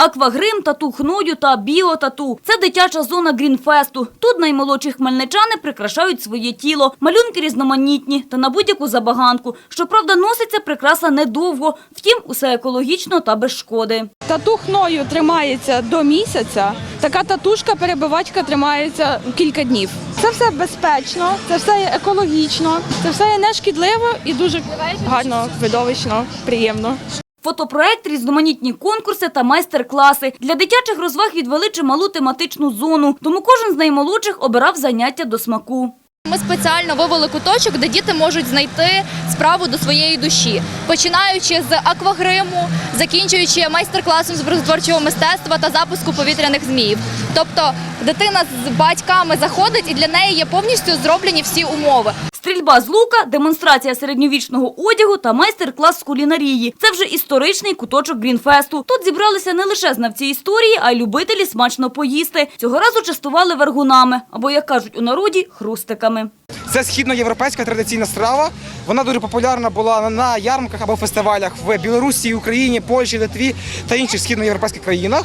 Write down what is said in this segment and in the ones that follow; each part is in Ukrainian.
Аквагрим, тату хною та біотату. Це дитяча зона Грінфесту. Тут наймолодші хмельничани прикрашають своє тіло. Малюнки різноманітні та на будь-яку забаганку. Щоправда, носиться прикраса недовго, втім, усе екологічно та без шкоди. Тату хною тримається до місяця. Така татушка перебивачка тримається кілька днів. Це все безпечно, це все є екологічно, це все є нешкідливо і дуже гарно, видовищно, приємно. Фотопроект, різноманітні конкурси та майстер-класи. Для дитячих розваг відвели чималу тематичну зону, тому кожен з наймолодших обирав заняття до смаку. Ми спеціально вивели куточок, де діти можуть знайти справу до своєї душі, починаючи з аквагриму, закінчуючи майстер-класом з образотворчого мистецтва та запуску повітряних зміїв. Тобто дитина з батьками заходить і для неї є повністю зроблені всі умови. Стрільба з лука, демонстрація середньовічного одягу та майстер-клас з кулінарії. Це вже історичний куточок Грінфесту. Тут зібралися не лише знавці історії, а й любителі смачно поїсти. Цього разу частували вергунами, або, як кажуть у народі, хрустиками. Це східноєвропейська традиційна страва. Вона дуже популярна була на- ярмарках або фестивалях в Білорусі, Україні, Польщі, Литві та інших східноєвропейських країнах.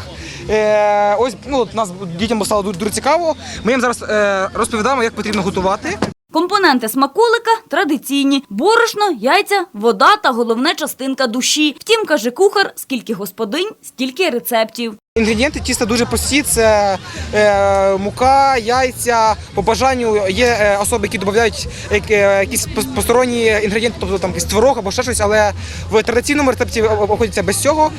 Е, ось ну, нас дітям стало дуже, дуже цікаво. Ми їм зараз е, розповідаємо, як потрібно готувати. Компоненти смаколика традиційні: борошно, яйця, вода та головне частинка душі. Втім, каже кухар, скільки господинь, стільки рецептів. Інгредієнти тіста дуже прості: це е, мука, яйця. По бажанню є е, особи, які додають е, е, якісь посторонні інгредієнти, тобто там якийсь творог або ще щось, але в традиційному рецепті об- обходяться без цього.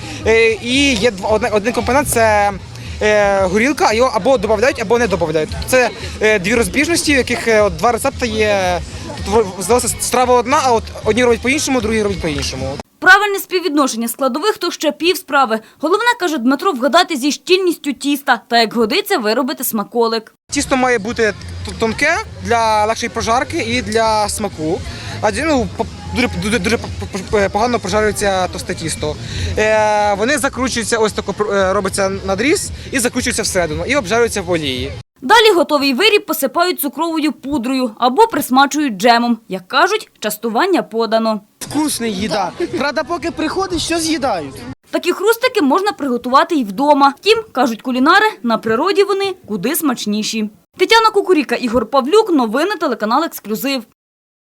І є один компонент це. Е, Горілка, його або додають, або не додають. Це е, дві розбіжності, в яких е, два рецепти є. Тобто, здалося, страва одна, а от одні роблять по-іншому, другі роблять по-іншому. Правильне співвідношення складових то ще пів справи. Головне, каже Дмитро, вгадати зі щільністю тіста та як годиться виробити смаколик. Тісто має бути тонке для легшої прожарки і для смаку. Адже ну, дуже, дуже, дуже по- по- погано прожарюється товсте тісто. Е, вони закручуються, ось тако е, робиться надріз і закручуються всередину, і обжарюються в олії. Далі готовий виріб посипають цукровою пудрою або присмачують джемом. Як кажуть, частування подано. Вкусна їда. Правда, поки приходиш, що з'їдають. Такі хрустики можна приготувати і вдома. Втім, кажуть кулінари, на природі вони куди смачніші. Тетяна Кукуріка, Ігор Павлюк, новини телеканал Ексклюзив.